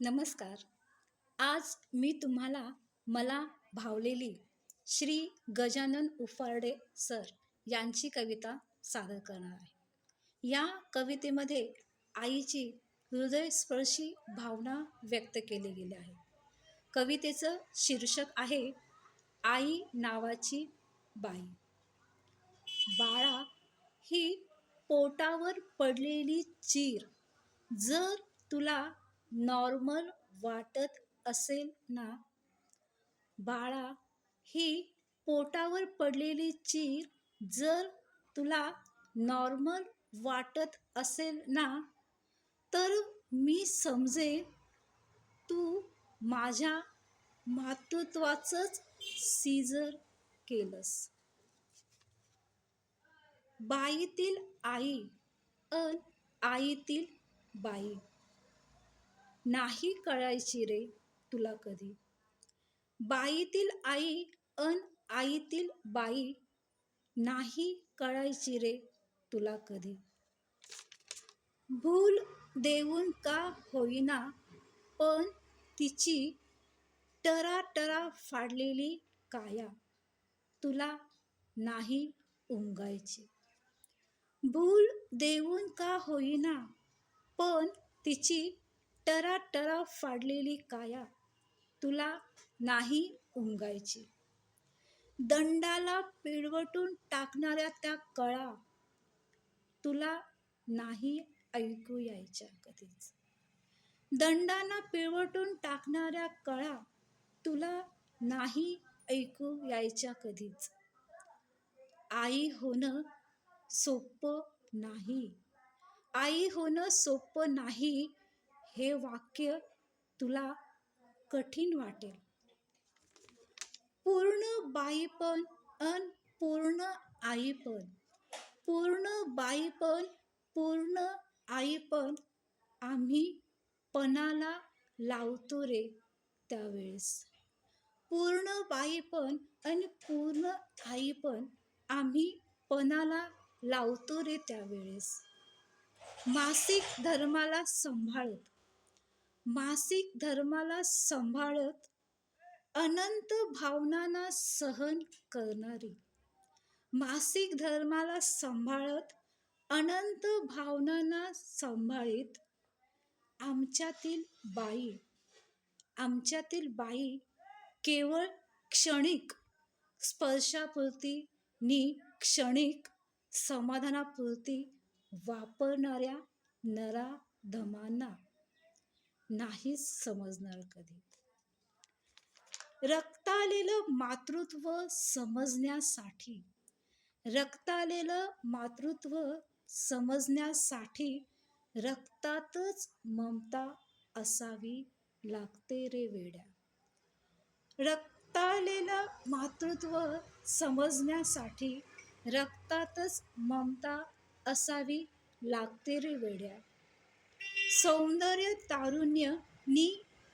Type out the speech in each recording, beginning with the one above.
नमस्कार. आज मी तुम्हाला मला भावलेली श्री गजानन उफार्डे सर यांची कविता सादर करणार आहे. या कवितेमध्ये आईची हृदयस्पर्शी भावना व्यक्त केली गेली आहे. कवितेचं शीर्षक आहे आई नावाची बाई. बाळा ही पोटावर पडलेली चीर जर तुला नॉर्मल वाटत असेल ना? बाळा ही पोटावर पडलेली चीर जर तुला नॉर्मल वाटत असेल ना तर मी समजेन तू माझ्या मातृत्वाचंच सीझर केलंस. बाईतील आई अन आईतील बाई. नाही कळायची रे तुला कधी. बाईतील आई अन आईतील बाई नाही कळायची रे तुला कधी. भूल देऊन का होईना पण तिची टराटरा फाडलेली काया तुला नाही उमगायची भूल देऊन का होईना पण तिची टराटरा फाडलेली काया तुला नाही उमगायची. दंडाला पिळवटून टाकणाऱ्या त्या कळा तुला नाही ऐकू यायच्या कधीच. दंडाला पिळवटून टाकणाऱ्या कळा तुला नाही ऐकू यायच्या कधीच. आई होणं सोपं नाही. आई होणं सोपं नाही हे वाक्य तुला कठीण वाटेल. पूर्ण बाईपण अन पूर्ण आईपण. पूर्ण बाईपण पूर्ण आईपण आम्ही पणाला लावतो रे त्यावेळेस. पूर्ण बाईपण आणि पूर्ण आईपण आम्ही पणाला लावतो रे त्यावेळेस. मासिक धर्माला सांभाळत. मासिक धर्माला सांभाळत अनंत भावनांना सहन करणारी. मासिक धर्माला सांभाळत अनंत भावनांना सांभाळीत आमच्यातील बाई. आमच्यातील बाई केवळ क्षणिक स्पर्शापुरती नि क्षणिक समाधानापुरती वापरणाऱ्या नराधमांना नाहीच समजणार कधी. रक्तालेलं मातृत्व समजण्यासाठी रक्तालेलं मातृत्व समजण्यासाठी रक्तातच ममता असावी लागते रे वेड्या. रक्तालेलं मातृत्व समजण्यासाठी रक्तातच ममता असावी लागते रे वेड्या. सौंदर्य तारुण्य नि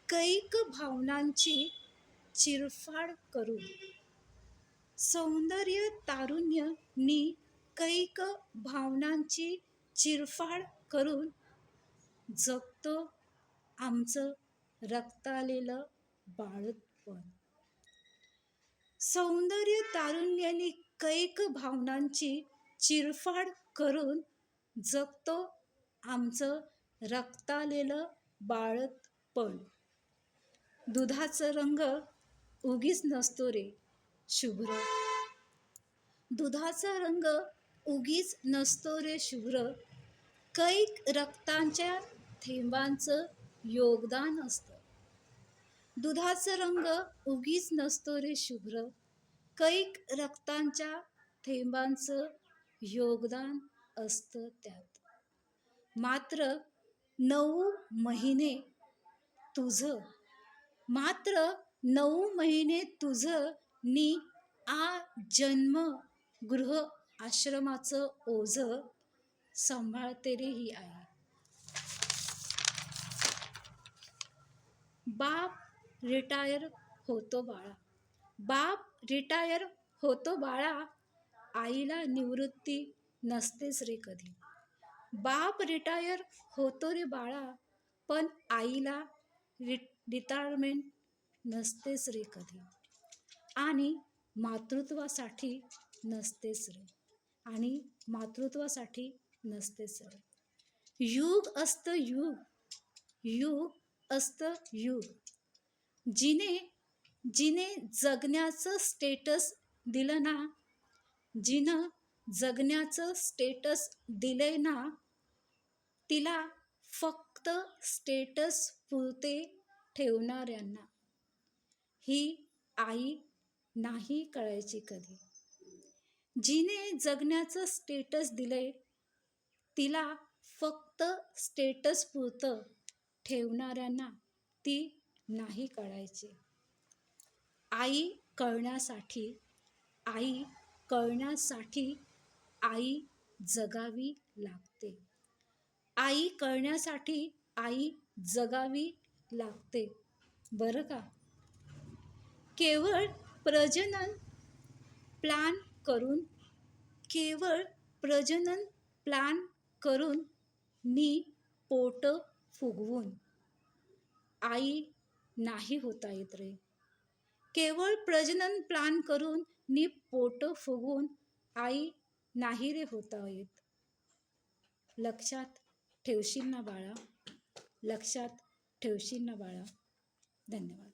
कैक भावनांची चिरफाड करून सौंदर्य तारुण्य नि कैक भावनांची चिरफाड करून जगतो आमचं रक्तालेलं बाळतपण सौंदर्य तारुण्याने कैक भावनांची चिरफाड करून जगतो आमचं रक्तालेलं बाळतपण दुधाचं रंग उगीच नसतो रे शुभ्र. दुधाचा रंग उगीच नसतो रे शुभ्र. कैक रक्तांच्या थेंबांचं योगदान असतं. दुधाचं रंग उगीच नसतो रे शुभ्र. कैक रक्तांच्या थेंबांचं योगदान असतं त्यात. मात्र नऊ महिने तुझं. मात्र नऊ महिने तुझं नी आ जन्म गृह आश्रमाचं ओझ सांभाळते रे ही आई बाप रिटायर होतो बाळा. बाप रिटायर होतो बाळा. आईला निवृत्ती नसतेच रे कधी. बाप रिटायर होतो रे बाळा. पण आईला रि रिटायरमेंट नसतेच रे कधी. आणि मातृत्वासाठी नसतेच रे. आणि मातृत्वासाठी नसतेच रे. युग असतं युग. युग असतं युग. जिने जिने जगण्याचं स्टेटस दिलं ना जिनं जगण्याचं स्टेटस दिलंय ना तिला फक्त स्टेटस पुरते ठेवणाऱ्यांना. ही आई नाही कळायची कधी. जिने जगण्याचं स्टेटस दिलंय तिला फक्त स्टेटस पुरतं ठेवणाऱ्यांना ती नाही कळायची. आई कळण्यासाठी आई कळण्यासाठी आई जगावी लागते. आई कळण्यासाठी आई जगावी लागते. बरं का? केवळ प्रजनन प्लान करून केवळ प्रजनन प्लान करून मी पोट फुगवून आई नाही होता येत रे. केवळ प्रजनन प्लान करून नी पोट फुगवून आई नाही रे होता येत. लक्षात ठेवशील ना बाळा? लक्षात ठेवशील ना बाळा? धन्यवाद.